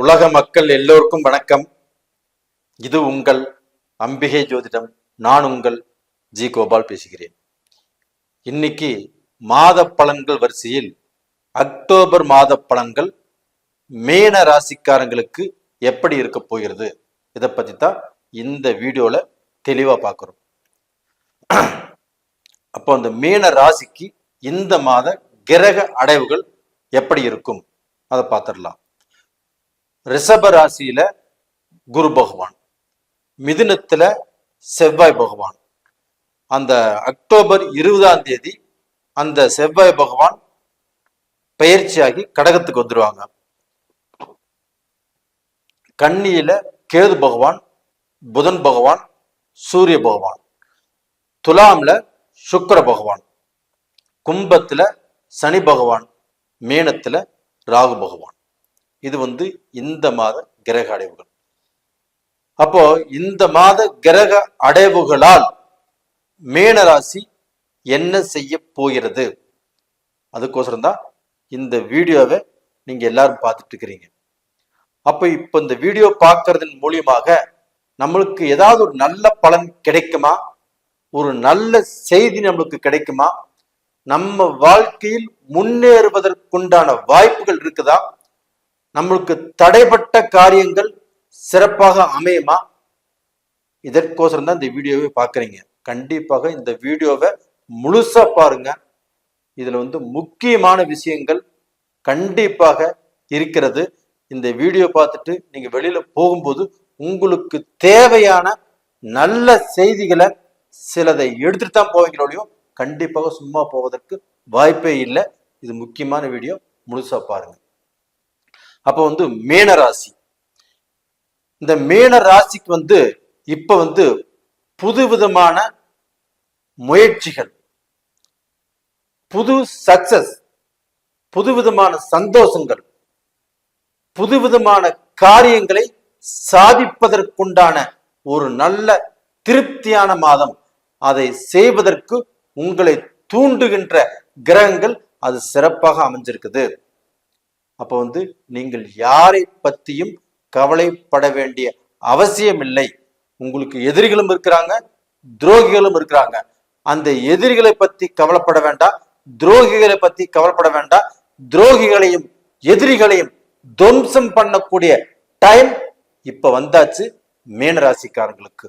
உலக மக்கள் எல்லோருக்கும் வணக்கம். இது உங்கள் அம்பிகை ஜோதிடம் நான் உங்கள் ஜி கோபால் பேசுகிறேன். இன்னைக்கு மாத பலன்கள் வரிசையில் அக்டோபர் மாத பலன்கள் மேன ராசிக்காரங்களுக்கு எப்படி இருக்க போகிறது? இதை பத்தி தான் இந்த வீடியோல தெளிவா பார்க்குறோம். அப்போ அந்த மீன ராசிக்கு இந்த மாத கிரக அடைவுகள் எப்படி இருக்கும்? அதை பார்த்துடலாம். ரிஷப ராசியில குரு பகவான். மிதுனத்துல செவ்வாய் பகவான். அந்த அக்டோபர் இருபதாம் தேதி அந்த செவ்வாய் பகவான் பயிற்சியாகி கடகத்துக்கு வந்துருவாங்க. கன்னியில கேது பகவான் புதன் பகவான் சூரிய பகவான். துலாம்ல சுக்கர பகவான். கும்பத்துல சனி பகவான். மீனத்துல ராகு பகவான். இது வந்து இந்த மாத கிரக அடைவுகள். அப்போ இந்த மாத கிரக அடைவுகளால் மீனராசி என்ன செய்ய போகிறது? அதுக்கோசரம் தான் இந்த வீடியோவை நீங்க எல்லாரும் பார்த்துட்டு இருக்கிறீங்க. அப்ப இப்ப இந்த வீடியோ பார்க்கறதன் மூலியமாக நம்மளுக்கு ஏதாவது ஒரு நல்ல பலன் கிடைக்குமா? ஒரு நல்ல செய்தி நம்மளுக்கு கிடைக்குமா? நம்ம வாழ்க்கையில் முன்னேறுவதற்குண்டான வாய்ப்புகள் இருக்குதா? நம்மளுக்கு தடைப்பட்ட காரியங்கள் சிறப்பாக அமையுமா? இதற்கோசரம் தான் இந்த வீடியோவை பார்க்குறீங்க. கண்டிப்பாக இந்த வீடியோவை முழுசா பாருங்க. இதுல வந்து முக்கியமான விஷயங்கள் கண்டிப்பாக இருக்கிறது. இந்த வீடியோ பார்த்துட்டு நீங்க வெளியில போகும்போது உங்களுக்கு தேவையான நல்ல செய்திகளை சிலதை எடுத்துட்டு தான் போவீங்களோடையும் கண்டிப்பாக சும்மா போவதற்கு வாய்ப்பே இல்லை. இது முக்கியமான வீடியோ. முழுசா பாருங்க. அப்போ வந்து மேன ராசி. இந்த மேன ராசிக்கு வந்து இப்ப வந்து புதுவிதமான முயற்சிகள். புது சக்சஸ் புதுவிதமான சந்தோஷங்கள் புதுவிதமான காரியங்களை சாதிப்பதற்குண்டான ஒரு நல்ல திருப்தியான மாதம். அதை செய்வதற்கு உங்களை தூண்டுகின்ற கிரகங்கள் அது சிறப்பாக அமைஞ்சிருக்குது. அப்ப வந்து நீங்கள் யாரை பத்தியும் கவலைப்பட வேண்டிய அவசியம் இல்லை உங்களுக்கு எதிரிகளும் இருக்கிறாங்க துரோகிகளும் இருக்கிறாங்க. அந்த எதிரிகளை பத்தி கவலைப்பட வேண்டாம் துரோகிகளை பத்தி கவலைப்பட வேண்டாம் துரோகிகளையும் எதிரிகளையும் துவம்சம் பண்ணக்கூடிய டைம் இப்ப வந்தாச்சு மீனராசிக்காரங்களுக்கு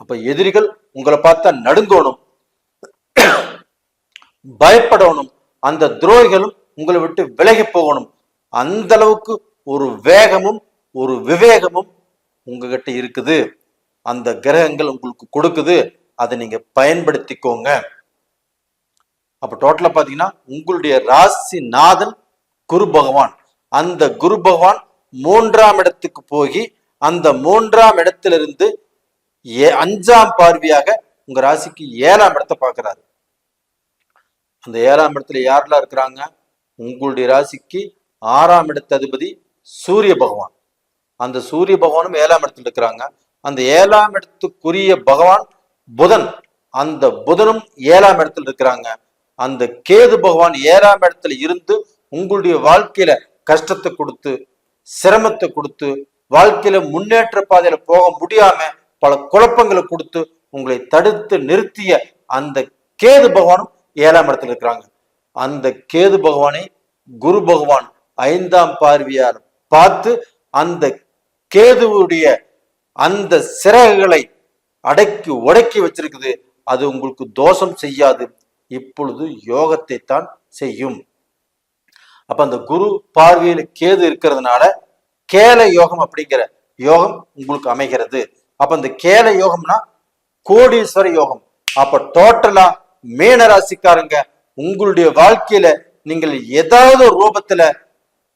அப்ப எதிரிகள் உங்களை பார்த்தா நடுங்கணும் பயப்படணும். அந்த துரோகிகளும் உங்களை விட்டு விலகி போகணும். அந்த அளவுக்கு ஒரு வேகமும் ஒரு விவேகமும் உங்ககிட்ட இருக்குது. அந்த கிரகங்கள் உங்களுக்கு கொடுக்குது. அதை நீங்க பயன்படுத்திக்கோங்க. அப்ப டோட்டலா பாத்தீங்கன்னா உங்களுடைய ராசி நாதன் குரு பகவான். அந்த குரு பகவான் மூன்றாம் இடத்துக்கு போய் அந்த மூன்றாம் இடத்திலிருந்து ஏ அஞ்சாம் பார்வையாக உங்க ராசிக்கு ஏழாம் இடத்தை பார்க்கிறாரு. அந்த ஏழாம் இடத்துல யாரெல்லாம் இருக்கிறாங்க? உங்களுடைய ராசிக்கு ஆறாம் இடத்த அதிபதி சூரிய பகவான். அந்த சூரிய பகவானும் ஏழாம் இடத்துல இருக்கிறாங்க. அந்த ஏழாம் இடத்துக்குரிய பகவான் புதன். அந்த புதனும் ஏழாம் இடத்துல இருக்கிறாங்க. அந்த கேது பகவான் ஏழாம் இடத்துல இருந்து உங்களுடைய வாழ்க்கையில கஷ்டத்தை கொடுத்து சிரமத்தை கொடுத்து வாழ்க்கையில முன்னேற்ற பாதையில போக முடியாம பல குழப்பங்களை கொடுத்து உங்களை தடுத்து நிறுத்திய அந்த கேது பகவானும் ஏழாம் இடத்துல இருக்கிறாங்க. அந்த கேது பகவானை குரு பகவான் ஐந்தாம் பார்வையார் பார்த்து அந்த கேதுவுடைய அந்த சிறகுகளை அடக்கி உடக்கி வச்சிருக்குது. அது உங்களுக்கு தோஷம் செய்யாது. இப்பொழுது யோகத்தை தான் செய்யும். அப்ப அந்த குரு பார்வையில கேது இருக்கிறதுனால கேல யோகம் அப்படிங்கிற யோகம் உங்களுக்கு அமைகிறது. அப்ப அந்த கேல யோகம்னா கோடீஸ்வர யோகம். அப்ப டோட்டலா மீன ராசிக்காரங்க உங்களுடைய வாழ்க்கையில நீங்கள் ஏதாவது ரூபத்துல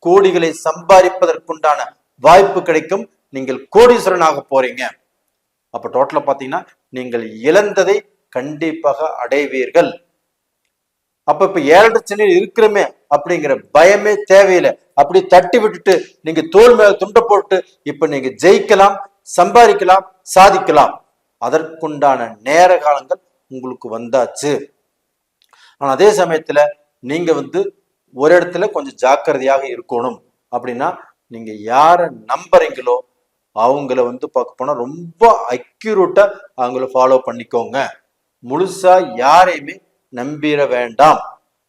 கோடிகளை சம்பாதிப்பதற்குண்டான வாய்ப்பு கிடைக்கும். நீங்கள் கோடீஸ்வரனாக போறீங்க. அப்ப டோட்டலா பாத்தீங்கன்னா நீங்கள் இழந்ததை கண்டிப்பாக அடைவீர்கள். அப்ப இப்ப ஏழரை சென்னையில் இருக்கிறோமே அப்படிங்கிற பயமே தேவையில்லை. அப்படி தட்டி விட்டுட்டு நீங்க தோல் மேல துண்டை போட்டு இப்ப நீங்க ஜெயிக்கலாம் சம்பாதிக்கலாம் சாதிக்கலாம். அதற்குண்டான நேர காலங்கள் உங்களுக்கு வந்தாச்சு. ஆனால் அதே சமயத்தில் நீங்கள் வந்து ஒரு இடத்துல கொஞ்சம் ஜாக்கிரதையாக இருக்கணும். அப்படின்னா நீங்கள் யாரை நம்புறீங்களோ அவங்கள வந்து பார்க்க போனால் ரொம்ப அக்யூரேட்டாக அவங்கள ஃபாலோ பண்ணிக்கோங்க. முழுசாக யாரையுமே நம்பிட வேண்டாம்.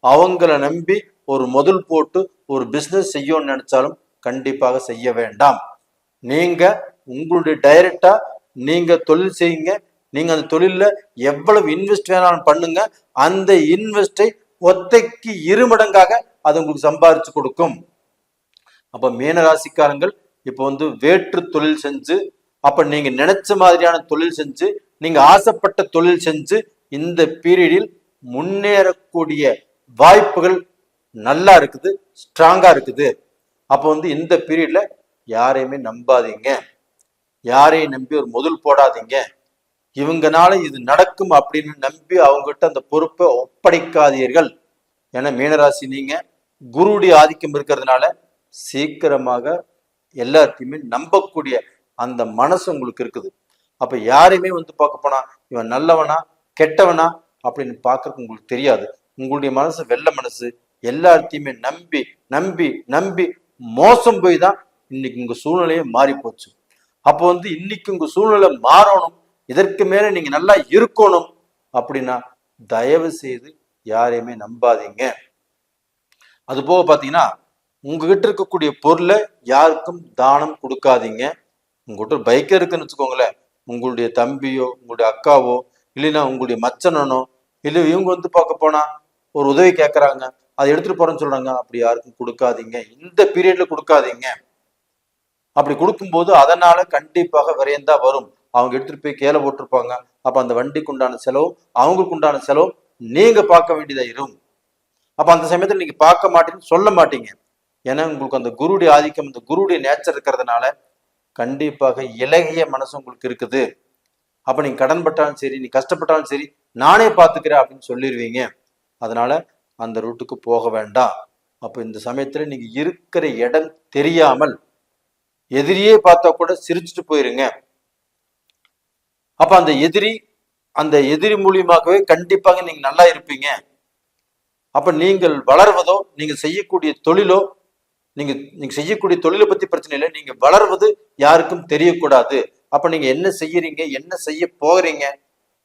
அவங்கள நம்பி ஒரு முதல் போட்டு ஒரு பிஸ்னஸ் செய்யணும்னு நினைச்சாலும் கண்டிப்பாக செய்ய வேண்டாம். நீங்க உங்களுடைய டைரக்டா நீங்க தொழில் செய்யுங்க நீங்கள் அந்த தொழிலில் எவ்வளவு இன்வெஸ்ட் வேணாலும் பண்ணுங்க. அந்த இன்வெஸ்டை ஒத்தைக்கு இரு மடங்காக அது உங்களுக்கு சம்பாரிச்சு கொடுக்கும். அப்போ மீனராசிக்காரங்கள் இப்போ வந்து வேற்று தொழில் செஞ்சு அப்போ நீங்கள் நினைச்ச மாதிரியான தொழில் செஞ்சு நீங்கள் ஆசைப்பட்ட தொழில் செஞ்சு இந்த பீரியடில் முன்னேறக்கூடிய வாய்ப்புகள் நல்லா இருக்குது ஸ்ட்ராங்காக இருக்குது. அப்போ வந்து இந்த பீரியடில் யாரையுமே நம்பாதீங்க. யாரையும் நம்பி ஒரு முதல் போடாதீங்க. இவங்கனால இது நடக்கும் அப்படின்னு நம்பி அவங்ககிட்ட அந்த பொறுப்பை ஒப்படைக்காதீர்கள். ஏன்னா மீனராசி நீங்க குருடைய ஆதிக்கம் இருக்கிறதுனால சீக்கிரமாக எல்லாத்தையுமே நம்பக்கூடிய அந்த மனசு உங்களுக்கு இருக்குது. அப்ப யாரையுமே வந்து பார்க்க போனா இவன் நல்லவனா கெட்டவனா அப்படின்னு பார்க்கறதுக்கு உங்களுக்கு தெரியாது. உங்களுடைய மனசு வெள்ள மனசு. எல்லாத்தையுமே நம்பி நம்பி நம்பி மோசம் போய் தான் இன்னைக்கு உங்க சூழ்நிலையே மாறி போச்சு அப்போ வந்து இன்னைக்கு உங்க சூழ்நிலை மாறணும். இதற்கு மேல நீங்க நல்லா இருக்கணும் அப்படின்னா தயவு செய்து யாரையுமே நம்பாதீங்க. அது போக பாத்தீங்கன்னா உங்ககிட்ட இருக்கக்கூடிய பொருளை யாருக்கும் தானம் கொடுக்காதீங்க. உங்ககிட்ட ஒரு பைக்கே இருக்குன்னு வச்சுக்கோங்களேன். உங்களுடைய தம்பியோ உங்களுடைய அக்காவோ இல்லைன்னா உங்களுடைய மச்சனனோ இல்லை இவங்க வந்து பார்க்க போனா ஒரு உதவி கேட்கறாங்க அதை எடுத்துட்டு போறேன்னு சொல்றாங்க அப்படி யாருக்கும் கொடுக்காதீங்க. இந்த பீரியட்ல கொடுக்காதீங்க. அப்படி கொடுக்கும்போது அதனால கண்டிப்பாக விரைந்தா வரும். அவங்க எடுத்துட்டு போய் கீழே போட்டிருப்பாங்க. அப்ப அந்த வண்டிக்கு உண்டான செலவும் அவங்களுக்கு உண்டான செலவும் நீங்க பார்க்க வேண்டியதா இருக்கும். அப்ப அந்த சமயத்துல நீங்க பார்க்க மாட்டீங்கன்னு சொல்ல மாட்டீங்க. ஏன்னா உங்களுக்கு அந்த குருடைய ஆதிக்கம் அந்த குருடைய நேச்சர் இருக்கிறதுனால கண்டிப்பாக இலகிய மனசு உங்களுக்கு இருக்குது. அப்ப நீங்க கடன் பட்டாலும் சரி நீ கஷ்டப்பட்டாலும் சரி நானே பார்த்துக்கிறேன் அப்படின்னு சொல்லிடுவீங்க அதனால அந்த ரூட்டுக்கு போக வேண்டாம். அப்போ இந்த சமயத்துல நீங்க இருக்கிற இடம் தெரியாமல் எதிரியே பார்த்தா கூட சிரிச்சுட்டு போயிருங்க. அப்ப அந்த எதிரி அந்த எதிரி மூலியமாகவே கண்டிப்பாக நீங்க நல்லா இருப்பீங்க. அப்ப நீங்கள் வளர்வதோ நீங்க செய்யக்கூடிய தொழிலோ நீங்க நீங்க செய்யக்கூடிய தொழிலை பத்தி பிரச்சனை இல்லை. நீங்க வளர்வது யாருக்கும் தெரியக்கூடாது. அப்ப நீங்க என்ன செய்யறீங்க என்ன செய்ய போகிறீங்க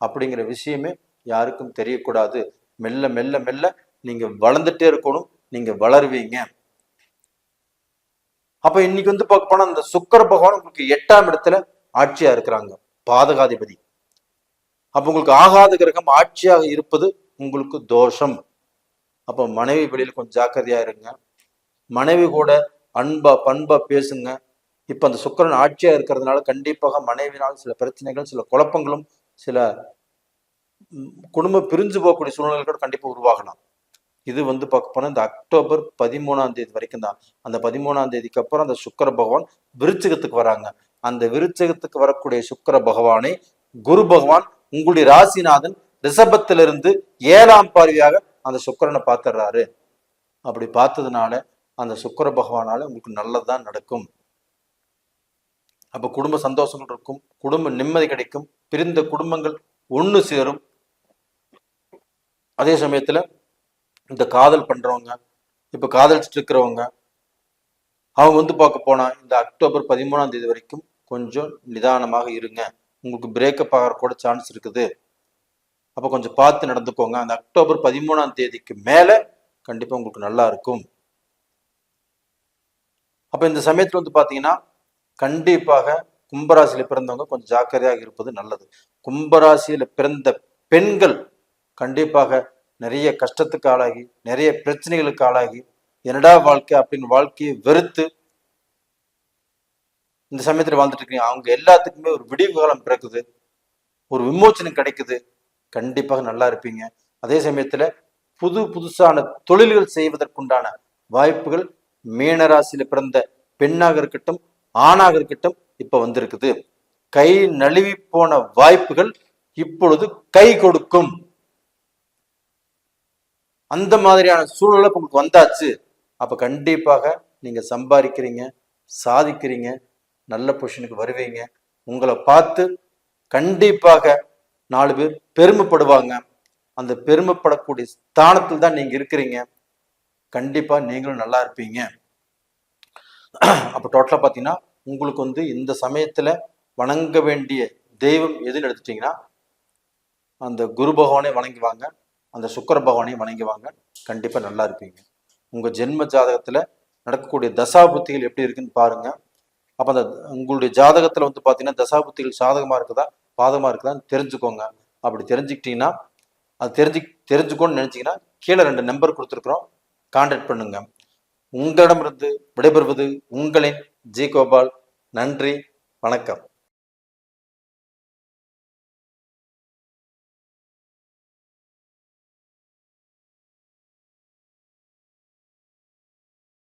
அப்படிங்கிற விஷயமே யாருக்கும் தெரியக்கூடாது. மெல்ல மெல்ல மெல்ல நீங்க வளர்ந்துட்டே இருக்கணும் நீங்க வளருவீங்க. அப்ப இன்னைக்கு வந்து பார்க்க போனா அந்த சுக்கர பகவான் உங்களுக்கு எட்டாம் இடத்துல ஆட்சியா இருக்கிறாங்க. பாதகாதிபதி. அப்ப உங்களுக்கு ஆகாத கிரகம் ஆட்சியாக இருப்பது உங்களுக்கு தோஷம். அப்ப மனைவி வெளியில் கொஞ்சம் ஜாக்கிரதையா இருங்க. மனைவி கூட அன்பா பண்பா பேசுங்க. இப்ப அந்த சுக்கரன் ஆட்சியா இருக்கிறதுனால கண்டிப்பாக மனைவினால் சில பிரச்சனைகள் சில குழப்பங்களும் சில குடும்பம் பிரிஞ்சு போகக்கூடிய சூழ்நிலைகள் கூட கண்டிப்பா உருவாகலாம். இது வந்து பார்க்க போனா இந்த அக்டோபர் பதிமூணாம் தேதி வரைக்கும் தான். அந்த பதிமூணாம் தேதிக்கு அப்புறம் அந்த சுக்கிர பகவான் விருச்சிகத்துக்கு வராங்க. அந்த விருச்சகத்துக்கு வரக்கூடிய சுக்கர பகவானை குரு பகவான் உங்களுடைய ராசிநாதன் ரிஷபத்திலிருந்து ஏழாம் பார்வையாக அந்த சுக்கரனை பார்த்துடுறாரு. அப்படி பார்த்ததுனால அந்த சுக்கிர பகவானால உங்களுக்கு நல்லதுதான் நடக்கும். அப்ப குடும்ப சந்தோஷங்கள் இருக்கும் குடும்ப நிம்மதி கிடைக்கும் பிரிந்த குடும்பங்கள் ஒண்ணு சேரும். அதே சமயத்துல இந்த காதல் பண்றவங்க இப்ப காதலிச்சுட்டு இருக்கிறவங்க அவங்க வந்து பார்க்க போனா இந்த அக்டோபர் பதிமூணாம் தேதி வரைக்கும் கொஞ்சம் நிதானமாக இருங்க. உங்களுக்கு பிரேக்கப் ஆகிற கூட சான்ஸ் இருக்குது. அப்ப கொஞ்சம் பார்த்து நடந்துக்கோங்க. அந்த அக்டோபர் பதிமூணாம் தேதிக்கு மேல கண்டிப்பா உங்களுக்கு நல்லா இருக்கும். அப்ப இந்த சமயத்துல வந்து பாத்தீங்கன்னா கண்டிப்பாக கும்பராசியில் பிறந்தவங்க கொஞ்சம் ஜாக்கிரதையாக இருப்பது நல்லது. கும்பராசியில பிறந்த பெண்கள் கண்டிப்பாக நிறைய கஷ்டத்துக்கு ஆளாகி நிறைய பிரச்சனைகளுக்கு ஆளாகி என்னடா வாழ்க்கை அப்படின்னு வாழ்க்கையை வெறுத்து இந்த சமயத்துல வாழ்ந்துட்டு இருக்கீங்க. அவங்க எல்லாத்துக்குமே ஒரு விடிவு காலம் பிறக்குது. ஒரு விமோச்சனம் கிடைக்குது. கண்டிப்பாக நல்லா இருப்பீங்க. அதே சமயத்துல புது புதுசான தொழில்கள் செய்வதற்குண்டான வாய்ப்புகள் மீனராசியில பிறந்த பெண்ணாக இருக்கட்டும் ஆணாக இருக்கட்டும் இப்ப வந்திருக்குது. கை நழுவி போன வாய்ப்புகள் இப்பொழுது கை கொடுக்கும். அந்த மாதிரியான சூழ்நிலை உங்களுக்கு வந்தாச்சு. அப்ப கண்டிப்பாக நீங்க சம்பாதிக்கிறீங்க சாதிக்கிறீங்க நல்ல பொசிஷனுக்கு வருவீங்க. உங்களை பார்த்து கண்டிப்பாக நாலு பேர் பெருமைப்படுவாங்க. அந்த பெருமைப்படக்கூடிய ஸ்தானத்தில் தான் நீங்கள் இருக்கிறீங்க. கண்டிப்பாக நீங்களும் நல்லா இருப்பீங்க. அப்போ டோட்டலாக பார்த்தீங்கன்னா உங்களுக்கு வந்து இந்த சமயத்தில் வணங்க வேண்டிய தெய்வம் எதுன்னு எடுத்துட்டீங்கன்னா அந்த குரு பகவானை வணங்குவாங்க. அந்த சுக்கர பகவானையும் வணங்குவாங்க. கண்டிப்பாக நல்லா இருப்பீங்க. உங்கள் ஜென்ம ஜாதகத்தில் நடக்கக்கூடிய தசாபுத்திகள் எப்படி இருக்குன்னு பாருங்கள் அப்போ அந்த உங்களுடைய ஜாதகத்தில் வந்து பார்த்தீங்கன்னா தசாபுத்திகள் சாதகமாக இருக்குதா? பாதகமாக இருக்குதான்னு தெரிஞ்சுக்கோங்க. அப்படி தெரிஞ்சுக்கிட்டீங்கன்னா அது தெரிஞ்சு தெரிஞ்சுக்கோன்னு நினச்சிங்கன்னா கீழே ரெண்டு நம்பர் கொடுத்துருக்குறோம். கான்டாக்ட் பண்ணுங்க. உங்களிடமிருந்து விடைபெறுவது உங்களின் ஜி கோபால். நன்றி. வணக்கம்.